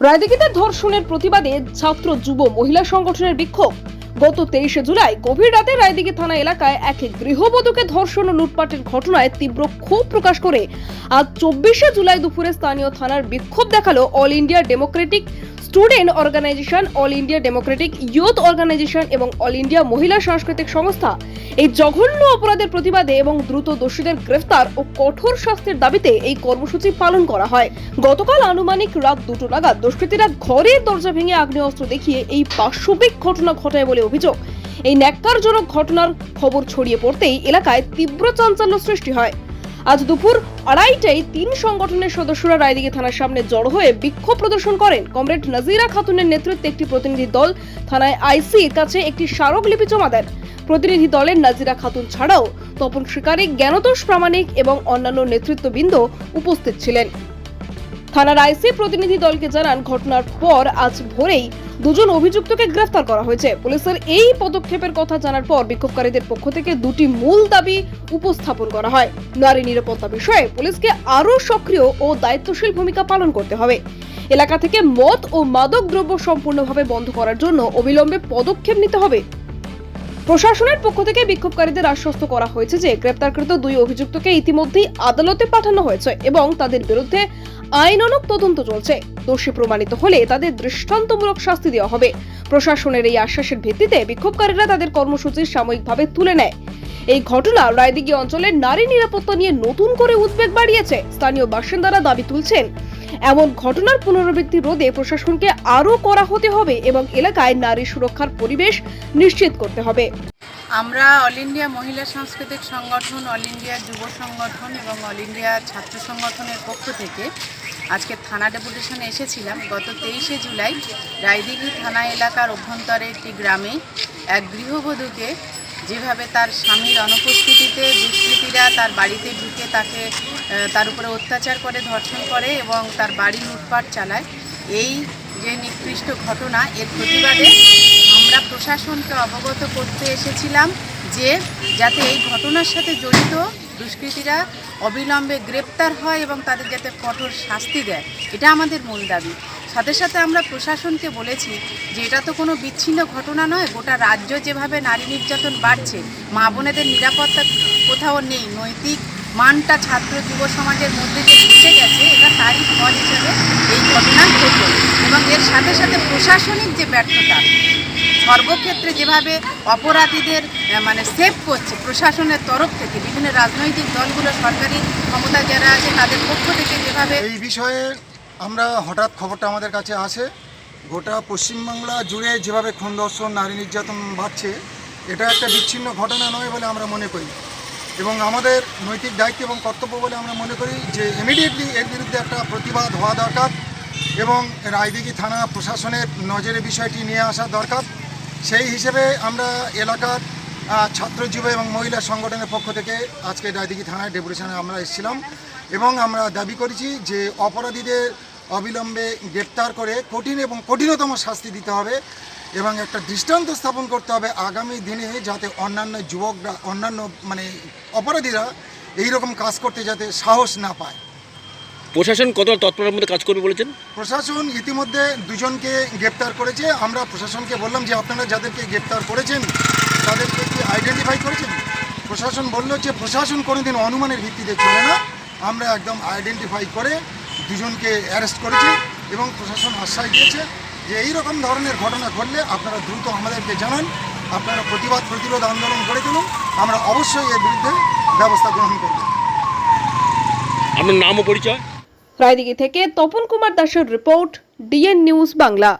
রায়দিঘিতে ধর্ষণের প্রতিবাদে ছাত্র, যুব, মহিলা সংগঠনের বিক্ষোভ। গত তেইশে জুলাই গভীর রাতে রায়দিঘি থানা এলাকায় এক গৃহবধূকে ধর্ষণ ও লুটপাটের ঘটনায় তীব্র ক্ষোভ প্রকাশ করে। আজ চব্বিশে জুলাই দুপুরে স্থানীয় থানার বিক্ষোভ দেখাল All India Democratic Student Organisation, All India Democratic Youth Organisation এবং অল ইন্ডিয়া মহিলা সাংস্কৃতিক সংস্থা। এই জঘন্য অপরাধের প্রতিবাদে এবং দ্রুত দোষীদের গ্রেফতার ও কঠোর শাস্তির দাবিতে এই কর্মসূচি পালন করা হয়। গতকাল আনুমানিক রাত দুটো নাগাদ দুষ্কৃতীরা ঘরের দরজা ভেঙে আগ্নেয়াস্ত্র দেখিয়ে এই পাশবিক ঘটনা ঘটায় বলে অভিযোগ। এই ন্যাক্কারজনক ঘটনার খবর ছড়িয়ে পড়তেই এলাকায় তীব্র চাঞ্চল্য সৃষ্টি হয়। আজ দুপুর আড়াইটায় তিন সংগঠনের সদস্যরা রায়দিঘি থানার সামনে জড়ো হয়ে বিক্ষোভ প্রদর্শন করেন। কমরেড নাজিরা খাতুনের নেতৃত্বে একটি প্রতিনিধি দল থানায় আইসির কাছে একটি স্মারকলিপি জমা দেন। প্রতিনিধি দলের নাজিরা খাতুন ছাড়াও তপন শিকারী, জ্ঞানতোষ প্রামাণিক এবং অন্যান্য নেতৃত্ববৃন্দ উপস্থিত ছিলেন। থানার আইসি প্রতিনিধি দলকে জানান, ঘটনার পর আজ ভোরেই দুজন অভিযুক্তকে গ্রেফতার করা হয়েছে। পুলিশের এই পদক্ষেপের কথা জানার পর বিক্ষোভকারীদের পক্ষ থেকে দুটি মূল দাবি উপস্থাপন করা হয়। নারী নিরাপত্তা বিষয়ে পুলিশকে আরও সক্রিয় ও দায়িত্বশীল ভূমিকা পালন করতে হবে। এলাকা থেকে মদ ও মাদক দ্রব্য সম্পূর্ণভাবে বন্ধ করার জন্য অবিলম্বে পদক্ষেপ নিতে হবে। প্রশাসনের পক্ষ থেকে বিক্ষোভকারীদের আশ্বস্ত করা হয়েছে যে গ্রেপ্তারকৃত দুই অভিযুক্তকে ইতিমধ্যেই আদালতে পাঠানো হয়েছে এবং তাদের বিরুদ্ধে আইনানুগ তদন্ত চলছে। দোষী প্রমাণিত হলে তাদের দৃষ্টান্তমূলক শাস্তি দেওয়া হবে। প্রশাসনের এই আশ্বাসের ভিত্তিতে বিক্ষোভকারীরা তাদের কর্মসূচি সাময়িকভাবে তুলে নেয়। এই ঘটনা রায়দিঘি অঞ্চলের নারী নিরাপত্তা নিয়ে নতুন করে উদ্বেগ বাড়িয়েছে। স্থানীয় বাসিন্দারা দাবি তুলছেন এমন ঘটনার পুনরাবৃত্তি রোধে প্রশাসনকে আরও করা হতে হবে এবং এলাকায় নারী সুরক্ষার পরিবেশ নিশ্চিত করতে হবে। আমরা অল ইন্ডিয়া মহিলা সাংস্কৃতিক সংগঠন, অল ইন্ডিয়া যুব সংগঠন এবং অল ইন্ডিয়া ছাত্র সংগঠনের পক্ষ থেকে আজকে থানা ডেপুটেশনে এসেছিলাম। গত তেইশে জুলাই রায়দিঘি থানা এলাকার অভ্যন্তরে একটি গ্রামে এক গৃহবধূকে যেভাবে তার স্বামীর অনুপস্থিতিতে দুষ্কৃতীরা তার বাড়িতে ঢুকে তাকে তার উপরে অত্যাচার করে, ধর্ষণ করে এবং তার বাড়ি লুটপাট চালায়, এই যে নিকৃষ্ট ঘটনা, এর প্রতিবাদে আমরা প্রশাসনকে অবগত করতে এসেছিলাম যে যাতে এই ঘটনার সাথে জড়িত দুষ্কৃতীরা অবিলম্বে গ্রেপ্তার হয় এবং তাদের যাতে কঠোর শাস্তি দেয়। এটা আমাদের মূল দাবি। সাথে সাথে আমরা প্রশাসনকে বলেছি যে এটা তো কোনো বিচ্ছিন্ন ঘটনা নয়, গোটা রাজ্য যেভাবে নারী নির্যাতন বাড়ছে, মা বোনেদের নিরাপত্তা কোথাও নেই, নৈতিক মানটা ছাত্র যুব সমাজের মধ্যে যে ঘুষে গেছে, এটা তারই ফল হিসেবে এই ঘটনা ঘটল। এবং এর সাথে সাথে প্রশাসনিক যে ব্যর্থতা, সর্বক্ষেত্রে যেভাবে অপরাধীদের মানে সেভ করছে প্রশাসনের তরফ থেকে, বিভিন্ন রাজনৈতিক দলগুলো সরকারি ক্ষমতা যারা আছে তাদের পক্ষ থেকে যেভাবে এই বিষয়ে আমরা হঠাৎ খবরটা আমাদের কাছে আসে। গোটা পশ্চিমবাংলা জুড়ে যেভাবে খুন ধর্ষণ নারী নির্যাতন বাড়ছে এটা একটা বিচ্ছিন্ন ঘটনা নয় বলে আমরা মনে করি। এবং আমাদের নৈতিক দায়িত্ব এবং কর্তব্য বলে আমরা মনে করি যে ইমিডিয়েটলি এর বিরুদ্ধে একটা প্রতিবাদ হওয়া দরকার এবং রায়দিঘি থানা প্রশাসনের নজরে বিষয়টি নিয়ে আসা দরকার। সেই হিসেবে আমরা এলাকার আহ, ছাত্র যুব এবং মহিলা সংগঠনের পক্ষ থেকে আজকে রায়দিঘি থানায় ডেপুটেশনে আমরা এসেছিলাম এবং আমরা দাবি করেছি যে অপরাধীদের অবিলম্বে গ্রেপ্তার করে কঠিন এবং কঠিনতম শাস্তি দিতে হবে এবং একটা দৃষ্টান্ত স্থাপন করতে হবে আগামী দিনে যাতে অন্যান্য যুবকরা অন্যান্য মানে অপরাধীরা এই রকম কাজ করতে যাতে সাহস না পায়। প্রশাসন কত তৎপরের মধ্যে কাজ করবে বলেছেন? প্রশাসন ইতিমধ্যে দুজনকে গ্রেপ্তার করেছে। আমরা প্রশাসনকে বললাম যে আপনারা যাদেরকে গ্রেপ্তার করেছেন তাদেরকে কি আইডেন্টিফাই করেছেন? প্রশাসন বলল যে প্রশাসন কোনোদিন অনুমানের ভিত্তিতে চলে না। আমরা একদম আইডেন্টিফাই করে দুজনকে অ্যারেস্ট করেছে এবং প্রশাসন আশ্বাস দিয়েছে যে এই রকম ধরনের ঘটনা ঘটলে আপনারা দ্রুত আমাদেরকে জানান আপনারা প্রতিবাদ প্রতিরোধ আন্দোলন করে তুলুন আমরা অবশ্যই এর বিরুদ্ধে ব্যবস্থা গ্রহণ করব। আপনার নাম ও পরিচয়? রায়দিঘি থেকে তপন কুমার দাসের রিপোর্ট ডিএন নিউজ বাংলা।